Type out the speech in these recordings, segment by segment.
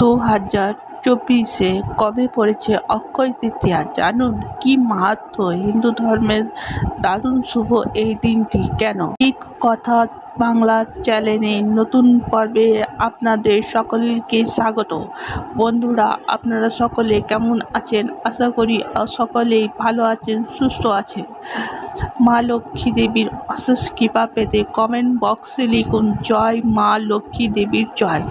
দু হাজার চব্বিশে কবে পড়েছে অক্ষয় তৃতীয়া? জানুন, কি মাহাত্ম্য হিন্দু ধর্মের দারুণ শুভ এই দিনটি কেন? ঠিক কথা বাংলা চ্যানেলে নতুন পর্বে আপনাদের সকলকে স্বাগত। বন্ধুরা, আপনারা সকলে কেমন আছেন? আশা করি সকলেই ভালো আছেন, সুস্থ আছেন। মা লক্ষ্মী দেবীর অশেষ কৃপা পেতে কমেন্ট বক্সে লিখুন, জয় মা লক্ষ্মী দেবীর জয়।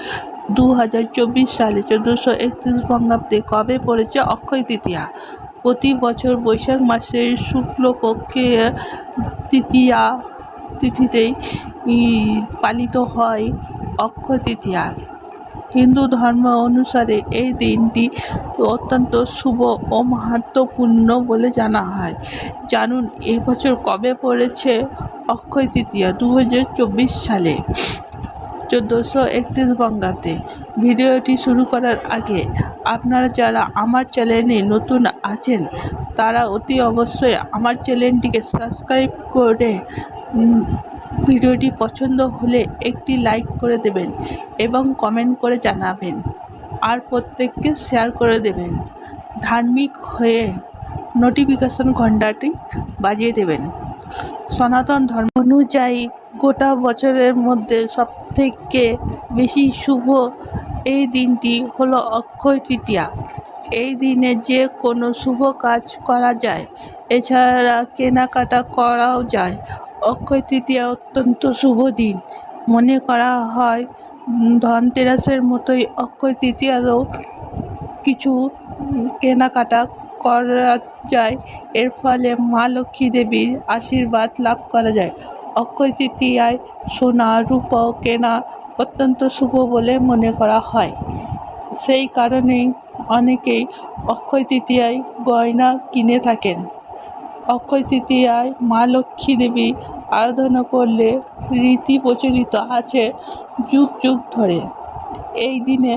দু হাজার চব্বিশ সালে চোদ্দোশো একত্রিশ বঙ্গাব্দে কবে পড়েছে অক্ষয় তৃতীয়া? প্রতি বছর বৈশাখ মাসের শুক্লপক্ষে তৃতীয়া তিথিতেই পালিত হয় অক্ষয় তৃতীয়া। হিন্দু ধর্ম অনুসারে এই দিনটি অত্যন্ত শুভ ও মাহাত্ম্যপূর্ণ বলে জানা হয়। জানুন এবছর কবে পড়েছে অক্ষয় তৃতীয়া? দু হাজার চব্বিশ সালে। চোদ্দোশো একত্রিশ বঙ্গাব্দে। ভিডিওটি শুরু করার আগে আপনারা যারা আমার চ্যানেলে নতুন আছেন, তারা অতি অবশ্যই আমার চ্যানেলটিকে সাবস্ক্রাইব করে ভিডিওটি পছন্দ হলে একটি লাইক করে দেবেন এবং কমেন্ট করে জানাবেন। আর প্রত্যেককে শেয়ার করে দেবেন। ধার্মিক হয়ে নোটিফিকেশন ঘণ্টাটি বাজিয়ে দেবেন। সনাতন ধর্ম অনুযায়ী গোটা বছরের মধ্যে সবথেকে বেশি শুভ এই দিনটি হলো অক্ষয় তৃতীয়া। এই দিনে যে কোনো শুভ কাজ করা যায়, এছাড়া কেনাকাটা করাও যায়। অক্ষয় তৃতীয়া অত্যন্ত শুভ দিন। মনে করা হয় ধনতেরাসের মতোই অক্ষয় তৃতীয়ারও কিছু কেনাকাটা করা যায়। এর ফলে মা লক্ষ্মী দেবীর আশীর্বাদ লাভ করা যায়। অক্ষয় তৃতীয়ায় সোনা রূপ কেনা অত্যন্ত শুভ বলে মনে করা হয়। সেই কারণেই অনেকেই অক্ষয় তৃতীয়ায় গয়না কিনে থাকেন। অক্ষয় তৃতীয়ায় মা লক্ষ্মী দেবী আরাধনা করলে রীতি প্রচলিত আছে যুগ যুগ ধরে। এই দিনে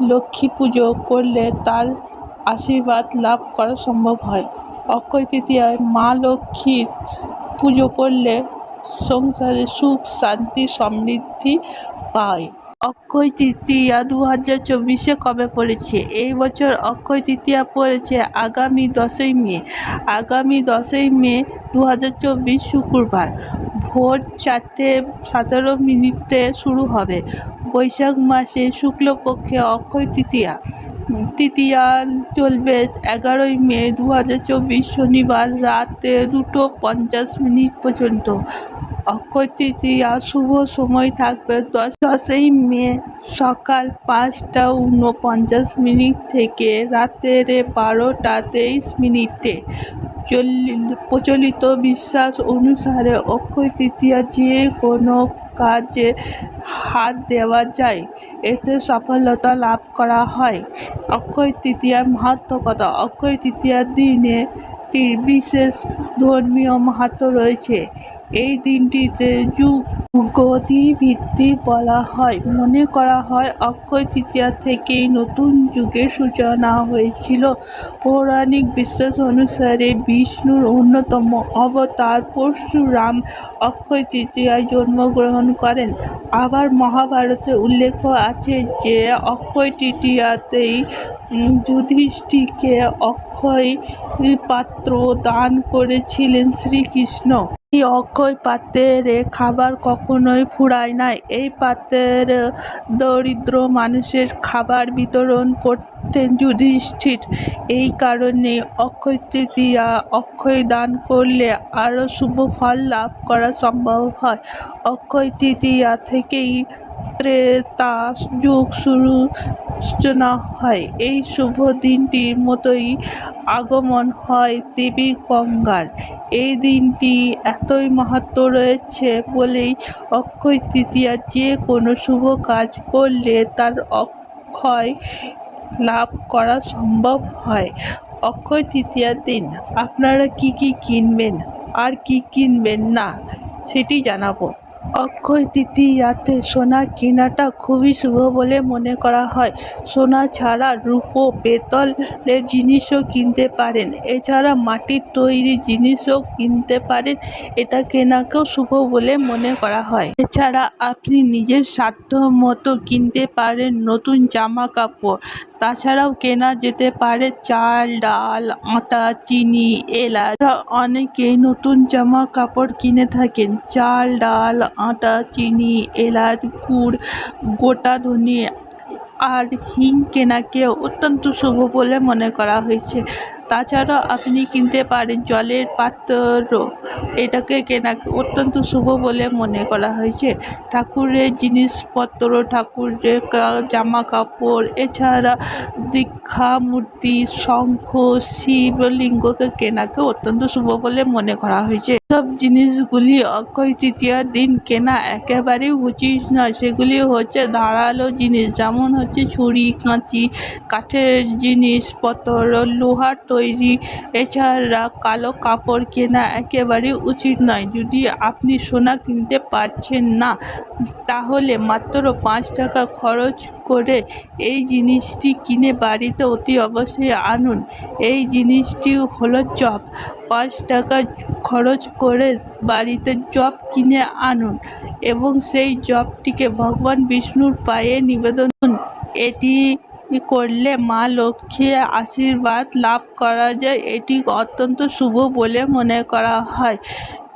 লক্ষ্মী পুজো করলে তার আশীর্বাদ লাভ করা সম্ভব হয়। অক্ষয় তৃতীয়ায় মা লক্ষ্মীর পুজো করলে সংসারে সুখ, শান্তি, সমৃদ্ধি পায়। অক্ষয় তৃতীয়া দু হাজার চব্বিশে কবে পড়েছে? এই বছর অক্ষয় তৃতীয়া পড়েছে আগামী দশই মে। আগামী দশই মে দু হাজার চব্বিশ শুক্রবার ভোর চারটে সতেরো মিনিটে শুরু হবে। বৈশাখ মাসে শুক্লপক্ষে অক্ষয় তৃতীয়া। তৃতীয়া চলবে এগারোই মে দু হাজার চব্বিশ শনিবার রাতে দুটো পঞ্চাশ মিনিট পর্যন্ত। অক্ষয় তৃতীয়া, শুভ সময় থাকবে দশ, দশই মে সকাল পাঁচটা উনপঞ্চাশ মিনিট থেকে রাতের বারোটা তেইশ মিনিটে। প্রচলিত বিশ্বাস অনুসারে অক্ষয় তৃতীয়া যে কোনো কাজে হাত দেওয়া যায়, এতে সফলতা লাভ করা হয়। অক্ষয় তৃতীয়ার মাহাত্ম্য কথা অক্ষয় তৃতীয়ার দিনে বিশেষ ধর্মীয় মাহাত্ম্য রয়েছে। এই দিনটিতে যুগ গতি ভিত্তি বলা হয়। মনে করা হয়, অক্ষয় তৃতীয়া থেকেই নতুন যুগের সূচনা হয়েছিল। পৌরাণিক বিশ্বাস অনুসারে বিষ্ণুর অন্যতম অবতার পরশুরাম অক্ষয় তৃতীয়ায় জন্মগ্রহণ করেন। আবার মহাভারতে উল্লেখ আছে যে, অক্ষয় তৃতীয়াতেই যুধিষ্ঠিকে অক্ষয় পাত্র দান করেছিলেন শ্রীকৃষ্ণ। এই অক্ষয় পাত্রের খাবার কখনোই ফুরায় না। এই পাত্রের দরিদ্র মানুষের খাবার বিতরণ করতেন যুধিষ্ঠির। এই কারণে অক্ষয় তৃতীয়া অক্ষয় দান করলে আরও শুভ ফল লাভ করা সম্ভব হয়। অক্ষয় তৃতীয়া থেকেই ত্রেতা যুগ শুরু সূচনা হয়। এই শুভ দিনটির মতোই আগমন হয় দেবী গঙ্গার। এই দিনটি এতই মাহাত্ম্য রয়েছে বলেই অক্ষয় তৃতীয়া যে কোনো শুভ কাজ করলে তার অক্ষয় লাভ করা সম্ভব হয়। অক্ষয় তৃতীয়ার দিন আপনারা কি কি কিনবেন, আর কি কিনবেন না, সেটি জানাব। অক্ষয় তৃতীয়াতে সোনা কেনাটা খুবই শুভ বলে মনে করা হয়। সোনা ছাড়া রূপো, পেতলের জিনিসও কিনতে পারেন। এছাড়া মাটির তৈরি জিনিসও কিনতে পারেন। এটা কেনাকেও শুভ বলে মনে করা হয়। এছাড়া আপনি নিজের সাধ্য মতো কিনতে পারেন নতুন জামা কাপড় তাছাড়াও কেনা যেতে পারে চাল, ডাল, আটা, চিনি, এলাচ। অনেকেই নতুন জামা কাপড় কিনে থাকেন। চাল, ডাল আটা, চিনি, এলাচ, গুড়, গোটা ধনে আর হিং কেনাকে অত্যন্ত শুভ বলে মনে করা হয়েছে। তাছাড়া আপনি কিনতে পারেন জলের পাত্র। এটাকে কেনা অত্যন্ত শুভ বলে মনে করা হয়েছে। ঠাকুরের জিনিসপত্র, ঠাকুরের জামা কাপড় এছাড়া দীক্ষা, মূর্তি, শঙ্খ, শিবলিঙ্গকে কেনাকে অত্যন্ত শুভ বলে মনে করা হয়েছে। সব জিনিসগুলি অক্ষয় তৃতীয়ার দিন কেনা একেবারেই উচিত নয়। সেগুলি হচ্ছে ধারালো জিনিস, যেমন হচ্ছে ছুরি, কাঁচি, কাঠের জিনিসপত্র লোহার তৈরি, এছাড়া কালো কাপড় কেনা একেবারেই উচিত নয়। যদি আপনি সোনা কিনতে পারছেন না, তাহলে মাত্র পাঁচ টাকা খরচ করে এই জিনিসটি কিনে বাড়িতে অতি অবশ্যই আনুন। এই জিনিসটি হলো চপ। পাঁচ টাকা খরচ করে বাড়িতে চপ কিনে আনুন এবং সেই চপটিকে ভগবান বিষ্ণুর পায়ে নিবেদন এটি করলে মা লক্ষ্মী আশীর্বাদ লাভ করা যায়। এটি অত্যন্ত শুভ বলে মনে করা হয়।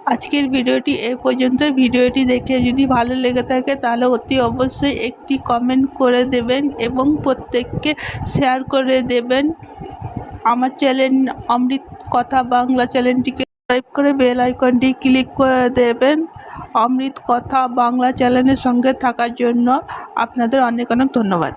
আজকের ভিডিওটি এ পর্যন্ত। ভিডিওটি দেখে যদি ভালো লেগে থাকে, তাহলে অতি অবশ্যই একটি কমেন্ট করে দেবেন এবং প্রত্যেককে শেয়ার করে দেবেন। আমার চ্যানেল অমৃত কথা বাংলা চ্যানেলটিকে সাবস্ক্রাইব করে বেল আইকনটি ক্লিক করে দেবেন। অমৃত কথা বাংলা চ্যানেলের সঙ্গে থাকার জন্য আপনাদের অনেক অনেক ধন্যবাদ।